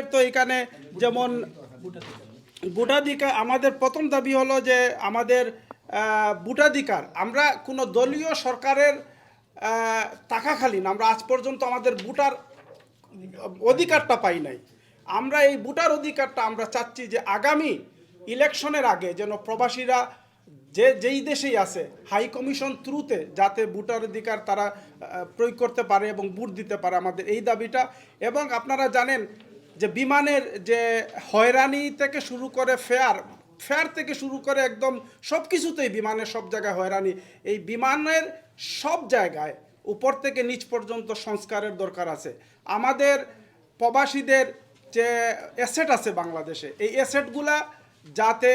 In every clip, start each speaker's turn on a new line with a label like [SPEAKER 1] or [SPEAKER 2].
[SPEAKER 1] এর তো এখানে যেমন ভোটাধিকার আমাদের প্রথম দাবি হলো যে আমাদের ভোটাধিকার। আমরা কোনো দলীয় সরকারের আহ, টাকা খালি না আমরা আজ পর্যন্ত আমাদের ভোটার অধিকারটা পাই নাই। আমরা এই ভোটার অধিকারটা আমরা চাচ্ছি যে আগামী ইলেকশনের আগে যেন প্রবাসীরা যে যেই দেশেই আছে হাই কমিশন থ্রুতে যাতে ভোটার অধিকার তারা প্রয়োগ করতে পারে এবং ভোট দিতে পারে আমাদের এই দাবিটা। এবং আপনারা জানেন যে বিমানের যে হয়রানি থেকে শুরু করে ফেয়ার ফেয়ার থেকে শুরু করে একদম সব কিছুতেই বিমানের সব জায়গায় হয়রানি। এই বিমানের সব জায়গায় উপর থেকে নিচ পর্যন্ত সংস্কারের দরকার আছে। আমাদের প্রবাসীদের যে অ্যাসেট আছে বাংলাদেশে, এই অ্যাসেটগুলা যাতে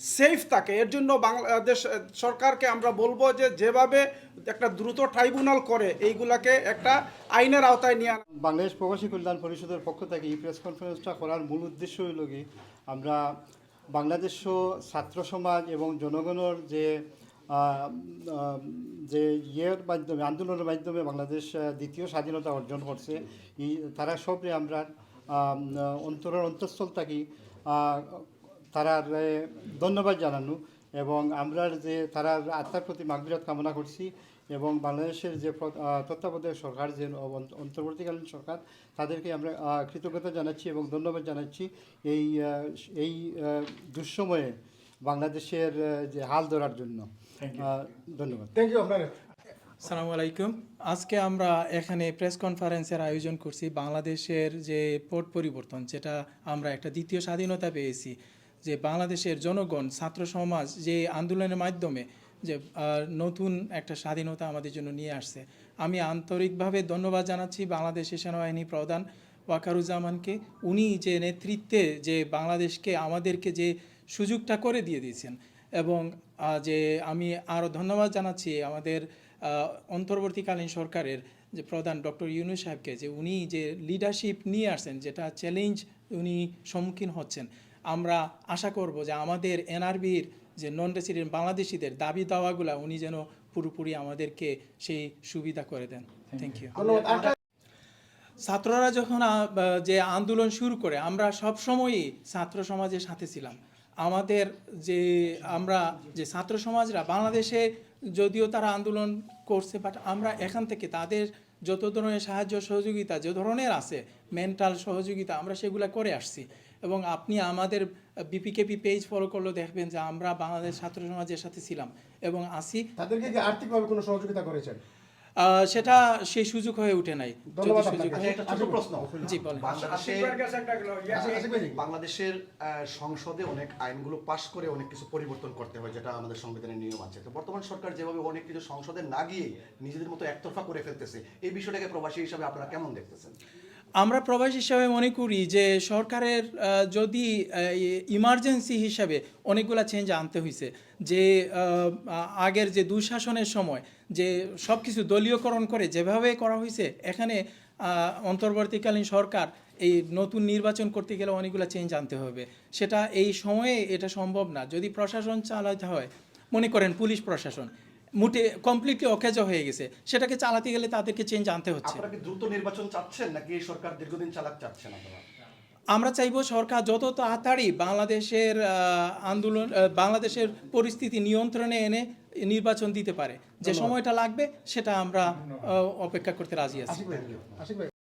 [SPEAKER 1] সেফ থাকে। এর জন্য বাংলাদেশ সরকারকে আমরা বলব যে যেভাবে একটা দ্রুত ট্রাইব্যুনাল করে, এইগুলাকে একটা আইনের আওতায় নিয়ে
[SPEAKER 2] বাংলাদেশ প্রবাসী কল্যাণ পরিষদের পক্ষ থেকে এই প্রেস কনফারেন্সটা করার মূল উদ্দেশ্য হইল কি, আমরা বাংলাদেশ ছাত্র সমাজ এবং জনগণের যে যে ইয়ের মাধ্যমে, আন্দোলনের মাধ্যমে বাংলাদেশ দ্বিতীয় স্বাধীনতা অর্জন করছে তারা সবরে আমরা অন্তরের অন্তঃস্থল থাকি এ, ধন্যবাদ জানানো এবং আমরা যে তারা আত্মার প্রতি মাগবিরাত কামনা করছি এবং বাংলাদেশের যে তত্ত্বাবধায়ক সরকার যে অন্তর্বর্তীকালীন সরকার তাদেরকে আমরা কৃতজ্ঞতা জানাচ্ছি এবং ধন্যবাদ জানাচ্ছি। এই এই দুঃসময়ে বাংলাদেশের যে হাল ধরার জন্য। ধন্যবাদ।
[SPEAKER 3] থ্যাংক ইউ আপনার।
[SPEAKER 4] সালামু আলাইকুম। আজকে আমরা এখানে প্রেস কনফারেন্সের আয়োজন করছি বাংলাদেশের যে পট পরিবর্তন যেটা আমরা একটা দ্বিতীয় স্বাধীনতা পেয়েছি। যে বাংলাদেশের জনগণ, ছাত্র সমাজ যে আন্দোলনের মাধ্যমে যে নতুন একটা স্বাধীনতা আমাদের জন্য নিয়ে আসছে। আমি আন্তরিকভাবে ধন্যবাদ জানাচ্ছি বাংলাদেশের সেনাবাহিনী প্রধান ওয়াকারুজ্জামানকে। উনি যে নেতৃত্বে যে বাংলাদেশকে আমাদেরকে যে সুযোগটা করে দিয়ে দিয়েছেন এবং যে আমি আরও ধন্যবাদ জানাচ্ছি আমাদের অন্তর্বর্তীকালীন সরকারের যে প্রধান ডক্টর ইউনুস সাহেবকে যে উনি যে লিডারশিপ নিয়ে আসছেন, যেটা চ্যালেঞ্জ উনি সম্মুখীন হচ্ছেন আমরা আশা করব যে আমাদের এনআরবির যে নন রেসিডেন্ট বাংলাদেশিদের দাবি দাওয়াগুলো উনি যেন পুরোপুরি আমাদেরকে সেই সুবিধা করে দেন। থ্যাংক ইউ ছাত্ররা যখন যে আন্দোলন শুরু করে আমরা সব সময়ই ছাত্র সমাজের সাথে ছিলাম। আমাদের যে আমরা যে ছাত্র সমাজরা বাংলাদেশে যদিও তারা আন্দোলন করছে বাট আমরা এখান থেকে তাদের যত ধরনের সাহায্য সহযোগিতা যে ধরনের আছে মেন্টাল সহযোগিতা আমরা সেগুলো করে আসছি। এবং আপনি আমাদের বিপিকেপি পেজ ফলো করলেও দেখবেন যে আমরা বাংলাদেশ ছাত্র সমাজের সাথে ছিলাম এবং আসি।
[SPEAKER 3] তাদেরকে কি আর্থিকভাবে কোনো সহযোগিতা করেছেন?
[SPEAKER 4] সেটা সেই সুযোগ হয়ে ওঠে নাই। বলেন।
[SPEAKER 5] বাংলাদেশের সংসদে অনেক আইনগুলো পাশ করে অনেক কিছু পরিবর্তন করতে হয় যেটা আমাদের সংবিধানের নিয়ম আছে। তো বর্তমান সরকার যেভাবে অনেক কিছু সংসদে না গিয়ে নিজেদের মতো একতরফা করে ফেলতেছে এই বিষয়টাকে প্রবাসী হিসাবে আপনারা কেমন দেখতেছেন?
[SPEAKER 4] আমরা প্রবাস হিসাবে মনে করি যে সরকারের যদি ইমার্জেন্সি হিসাবে অনেকগুলা চেঞ্জ আনতে হয়েছে যে আগের যে দুঃশাসনের সময় যে সব কিছু দলীয়করণ করে যেভাবে করা হয়েছে এখানে অন্তর্বর্তীকালীন সরকার এই নতুন নির্বাচন করতে গেলে অনেকগুলো চেঞ্জ আনতে হবে। সেটা এই সময়ে এটা সম্ভব না। যদি প্রশাসন চালাতে হয়, মনে করেন পুলিশ প্রশাসন মুটে কমপ্লিটলি অকেজ হয়ে গেছে। সেটাকে চালাতে গেলে তাদেরকে চেঞ্জ আনতে হচ্ছে।
[SPEAKER 5] আপনারা কি দ্রুত নির্বাচন চাচ্ছেন নাকি এই সরকার দীর্ঘদিন চালাক চাচ্ছেন আপনারা?
[SPEAKER 4] আমরা চাইব সরকার যত তাড়াতাড়ি বাংলাদেশের আন্দোলন বাংলাদেশের পরিস্থিতি নিয়ন্ত্রণে এনে নির্বাচন দিতে পারে। যে সময়টা লাগবে সেটা আমরা অপেক্ষা করতে রাজি আছি।